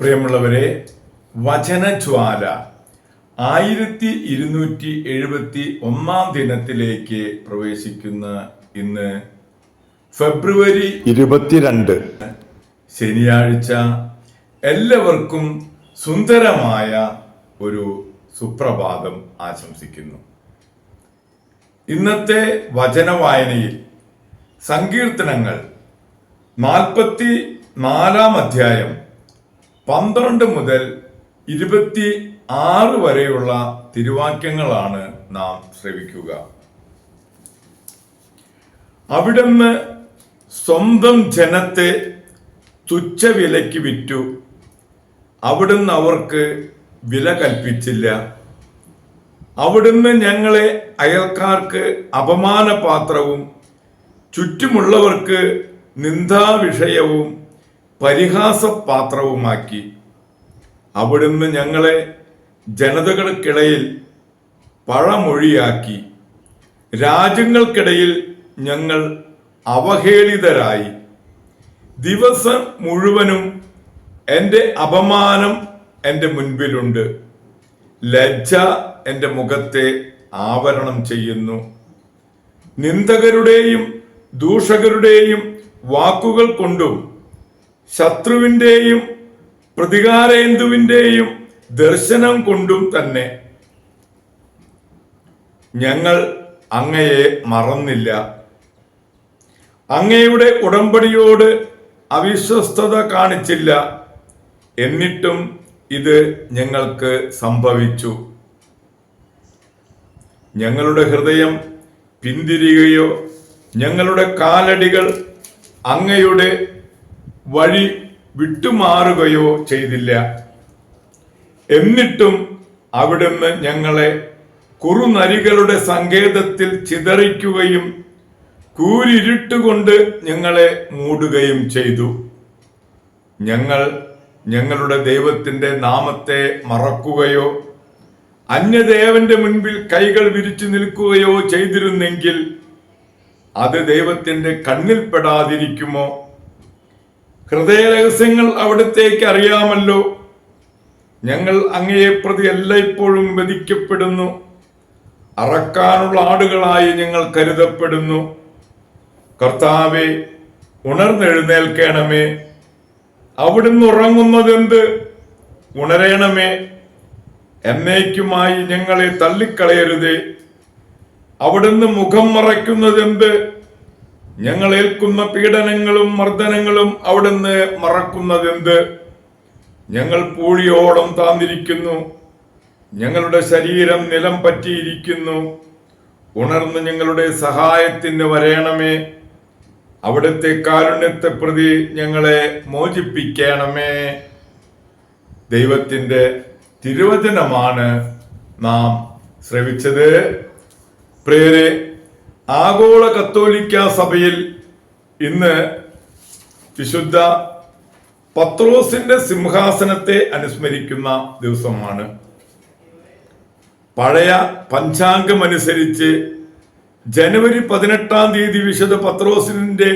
പ്രിയമുള്ളവരെ വചനജ്വാല ആയിരത്തി ഇരുന്നൂറ്റി എഴുപത്തി ഒന്നാം ദിനത്തിലേക്ക് പ്രവേശിക്കുന്ന ഇന്ന് ഫെബ്രുവരി ഇരുപത്തിരണ്ട്. ശനിയാഴ്ച എല്ലാവർക്കും സുന്ദരമായ ഒരു സുപ്രഭാതം ആശംസിക്കുന്നു. ഇന്നത്തെ വചന വായനയിൽ സങ്കീർത്തനങ്ങൾ നാൽപ്പത്തി നാലാം അധ്യായം പന്ത്രണ്ട് മുതൽ ഇരുപത്തി ആറ് വരെയുള്ള തിരുവാക്യങ്ങളാണ് നാം ശ്രവിക്കുക. അവിടുന്ന് സ്വന്തം ജനത്തെ തുച്ഛവിലയ്ക്ക് വിറ്റു. അവിടുന്ന് അവർക്ക് വില കൽപ്പിച്ചില്ല. അവിടുന്ന് ഞങ്ങളെ അയൽക്കാർക്ക് അപമാനപാത്രവും ചുറ്റുമുള്ളവർക്ക് നിന്ദാവിഷയവും പരിഹാസപാത്രവുമാക്കി അവിടുന്ന് ഞങ്ങളെ ജനതകൾക്കിടയിൽ പഴമൊഴിയാക്കി. രാജ്യങ്ങൾക്കിടയിൽ ഞങ്ങൾ അവഹേളിതരായി. ദിവസം മുഴുവനും എന്റെ അപമാനം എന്റെ മുൻപിലുണ്ട്. ലജ്ജ എന്റെ മുഖത്തെ ആവരണം ചെയ്യുന്നു. നിന്ദകരുടെയും ദൂഷകരുടെയും വാക്കുകൾ കൊണ്ടും ശത്രുവിന്റെയും പ്രതികാരേന്ദുവിന്റെയും ദർശനം കൊണ്ടും തന്നെ ഞങ്ങൾ അങ്ങയെ മറന്നില്ല. അങ്ങയുടെ ഉടമ്പടിയോട് അവിശ്വസ്തത കാണിച്ചില്ല. എന്നിട്ടും ഇത് ഞങ്ങൾക്ക് സംഭവിച്ചു. ഞങ്ങളുടെ ഹൃദയം പിന്തിരികയോ ഞങ്ങളുടെ കാലടികൾ അങ്ങയുടെ വഴി വിട്ടുമാറുകയോ ചെയ്തില്ല. എന്നിട്ടും അവിടുന്ന് ഞങ്ങളെ കുറുനരികളുടെ സങ്കേതത്തിൽ ചിതറിക്കുകയും കൂരിരുട്ടുകൊണ്ട് ഞങ്ങളെ മൂടുകയും ചെയ്തു. ഞങ്ങൾ ഞങ്ങളുടെ ദൈവത്തിന്റെ നാമത്തെ മറക്കുകയോ അന്യദേവന്റെ മുൻപിൽ കൈകൾ വിരിച്ചു നിൽക്കുകയോ ചെയ്തിരുന്നെങ്കിൽ അത് ദൈവത്തിന്റെ കണ്ണിൽപ്പെടാതിരിക്കുമോ ഹൃദയ രഹസ്യങ്ങൾ അവിടത്തേക്ക് അറിയാമല്ലോ. ഞങ്ങൾ അങ്ങയെ പ്രതി എല്ലായ്പ്പോഴും വധിക്കപ്പെടുന്നു. അറക്കാനുള്ള ആടുകളായി ഞങ്ങൾ കരുതപ്പെടുന്നു. കർത്താവെ ഉണർന്നെഴുന്നേൽക്കണമേ. അവിടുന്ന് ഉറങ്ങുന്നതെന്ത്? ഉണരേണമേ. എന്നേക്കുമായി ഞങ്ങളെ തള്ളിക്കളയരുതേ. അവിടുന്ന് മുഖം മറയ്ക്കുന്നതെന്ത്? ഞങ്ങൾ ഏൽക്കുന്ന പീഡനങ്ങളും മർദ്ദനങ്ങളും അവിടുന്ന് മറക്കുന്നതെന്ത്? ഞങ്ങൾ പൂഴിയോളം താന്നിരിക്കുന്നു. ഞങ്ങളുടെ ശരീരം നിലം പറ്റിയിരിക്കുന്നു. ഉണർന്ന് ഞങ്ങളുടെ സഹായത്തിന് വരയണമേ അവിടുത്തെ കാരുണ്യത്തെ പ്രതി ഞങ്ങളെ മോചിപ്പിക്കണമേ. ദൈവത്തിന്റെ തിരുവചനമാണ് നാം ശ്രവിച്ചത്. പ്രിയരെ ആഗോള കത്തോലിക്ക സഭയിൽ ഇന്ന് വിശുദ്ധ പത്രോസിന്റെ സിംഹാസനത്തെ അനുസ്മരിക്കുന്ന ദിവസമാണ്. പഴയ പഞ്ചാംഗം അനുസരിച്ച് ജനുവരി പതിനെട്ടാം തീയതി വിശുദ്ധ പത്രോസിന്റെ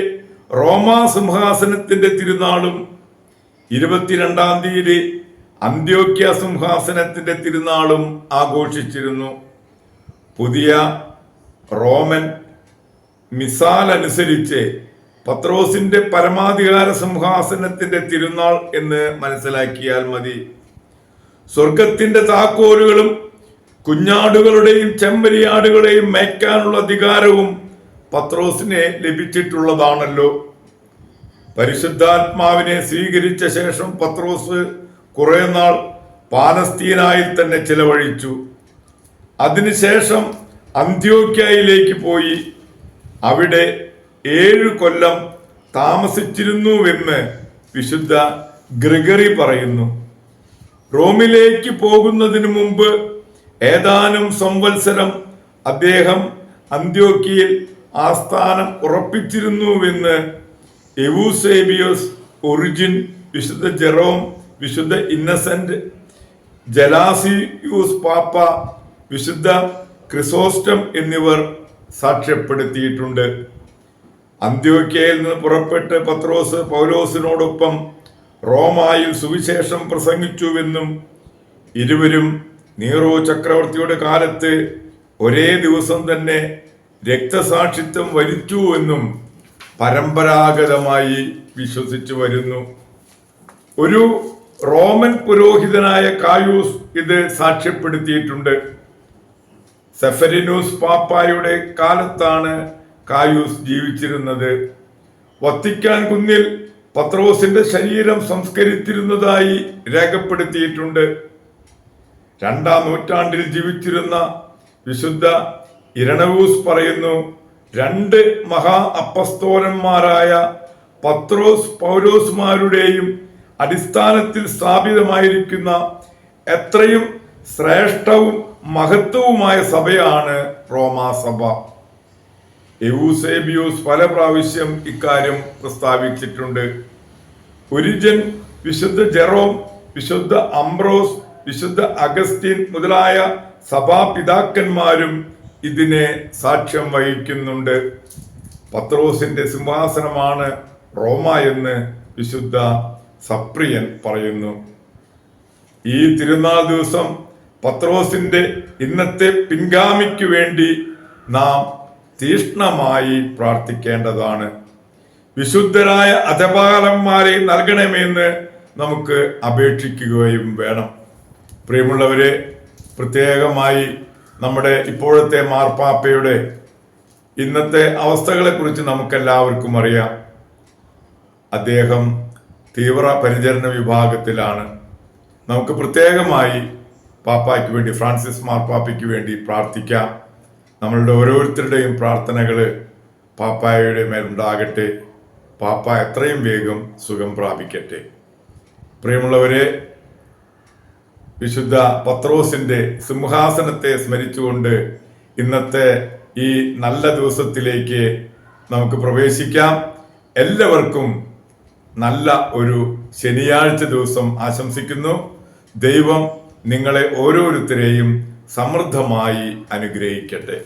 റോമാ സിംഹാസനത്തിന്റെ തിരുനാളും ഇരുപത്തിരണ്ടാം തീയതി അന്ത്യോക്യ സിംഹാസനത്തിന്റെ തിരുനാളും ആഘോഷിച്ചിരുന്നു. പുതിയ റോമൻ മിസാൽ അനുസരിച്ച് പത്രോസിന്റെ പരമാധികാര സിംഹാസനത്തിന്റെ തിരുനാൾ എന്ന് മനസ്സിലാക്കിയാൽ മതി. സ്വർഗത്തിന്റെ താക്കോലുകളും കുഞ്ഞാടുകളുടെയും ചെമ്പരിയാടുകളെയും മേയ്ക്കാനുള്ള അധികാരവും പത്രോസിനെ ലഭിച്ചിട്ടുള്ളതാണല്ലോ. പരിശുദ്ധാത്മാവിനെ സ്വീകരിച്ച ശേഷം പത്രോസ് കുറെ നാൾ പാലസ്തീനായിൽ തന്നെ ചിലവഴിച്ചു. അതിനുശേഷം അന്ത്യോക്യയിലേക്ക് പോയി. അവിടെ ഏഴു കൊല്ലം താമസിച്ചിരുന്നുവെന്ന് വിശുദ്ധ ഗ്രിഗറി പറയുന്നു. റോമിലേക്ക് പോകുന്നതിന് മുമ്പ് ഏതാനും സംവത്സരം അദ്ദേഹം അന്ത്യോക്കിയിൽ ആസ്ഥാനം ഉറപ്പിച്ചിരുന്നുവെന്ന് എവൂസേബിയോസ് ഒറിജിൻ വിശുദ്ധ ജെറോം വിശുദ്ധ ഇന്നസെന്റ് ജലാസിയൂസ് പാപ്പ വിശുദ്ധ ക്രിസോസ്റ്റം എന്നിവർ സാക്ഷ്യപ്പെടുത്തിയിട്ടുണ്ട്. അന്ത്യോക്യയിൽ നിന്ന് പുറപ്പെട്ട് പത്രോസ് പൗലോസിനോടൊപ്പം റോമായിൽ സുവിശേഷം പ്രസംഗിച്ചുവെന്നും ഇരുവരും നീറോ ചക്രവർത്തിയുടെ കാലത്ത് ഒരേ ദിവസം തന്നെ രക്തസാക്ഷിത്വം വരിച്ചു എന്നും പരമ്പരാഗതമായി വിശ്വസിച്ചു വരുന്നു. ഒരു റോമൻ പുരോഹിതനായ കായൂസ് ഇത് സാക്ഷ്യപ്പെടുത്തിയിട്ടുണ്ട്. സെഫരിനൂസ് പാപ്പായുടെ കാലത്താണ് കായൂസ് ജീവിച്ചിരുന്നത്. വത്തിക്കാൻ കുന്നിൽ പത്രോസിന്റെ ശരീരം സംസ്കരിച്ചിരുന്നതായി രേഖപ്പെടുത്തിയിട്ടുണ്ട്. രണ്ടാം നൂറ്റാണ്ടിൽ ജീവിച്ചിരുന്ന വിശുദ്ധ ഇരണവൂസ് പറയുന്നു രണ്ട് മഹാ അപ്പസ്തോലന്മാരായ പത്രോസ് പൗരോസ്മാരുടെയും അടിസ്ഥാനത്തിൽ സ്ഥാപിതമായിരിക്കുന്ന എത്രയും ശ്രേഷ്ഠവും മഹത്വവുമായ സഭയാണ് റോമാ സഭ. എവൂസേബിയോസ് പല പ്രാവശ്യം ഇക്കാര്യം പ്രസ്താവിച്ചിട്ടുണ്ട്. ഒരിജൻ വിശുദ്ധ ജെറോം വിശുദ്ധ അംബ്രോസ് വിശുദ്ധ അഗസ്റ്റിൻ മുതലായ സഭാപിതാക്കന്മാരും ഇതിനെ സാക്ഷ്യം വഹിക്കുന്നുണ്ട്. പത്രോസിന്റെ സിംഹാസനമാണ് റോമ എന്ന് വിശുദ്ധ സപ്രിയൻ പറയുന്നു. ഈ തിരുനാൾ ദിവസം പത്രോസിന്റെ ഇന്നത്തെ പിൻഗാമിക്ക് വേണ്ടി നാം തീഷ്ണമായി പ്രാർത്ഥിക്കേണ്ടതാണ്. വിശുദ്ധരായ അധപാലന്മാരെ നൽകണമെന്ന് നമുക്ക് അപേക്ഷിക്കുകയും വേണം. പ്രിയമുള്ളവരെ പ്രത്യേകമായി നമ്മുടെ ഇപ്പോഴത്തെ മാർപ്പാപ്പയുടെ ഇന്നത്തെ അവസ്ഥകളെക്കുറിച്ച് നമുക്കെല്ലാവർക്കും അറിയാം. അദ്ദേഹം തീവ്ര പരിചരണ വിഭാഗത്തിലാണ്. നമുക്ക് പ്രത്യേകമായി പാപ്പായ്ക്ക് വേണ്ടി ഫ്രാൻസിസ് മാർപ്പാപ്പയ്ക്ക് വേണ്ടി പ്രാർത്ഥിക്കാം. നമ്മളുടെ ഓരോരുത്തരുടെയും പ്രാർത്ഥനകൾ പാപ്പായയുടെ മേലുണ്ടാകട്ടെ. പാപ്പ എത്രയും വേഗം സുഖം പ്രാപിക്കട്ടെ. പ്രിയമുള്ളവരെ വിശുദ്ധ പത്രോസിന്റെ സിംഹാസനത്തെ സ്മരിച്ചുകൊണ്ട് ഇന്നത്തെ ഈ നല്ല ദിവസത്തിലേക്ക് നമുക്ക് പ്രവേശിക്കാം. എല്ലാവർക്കും നല്ല ഒരു ശനിയാഴ്ച ദിവസം ആശംസിക്കുന്നു. ദൈവം നിങ്ങളെ ഓരോരുത്തരെയും സമൃദ്ധമായി അനുഗ്രഹിക്കട്ടെ.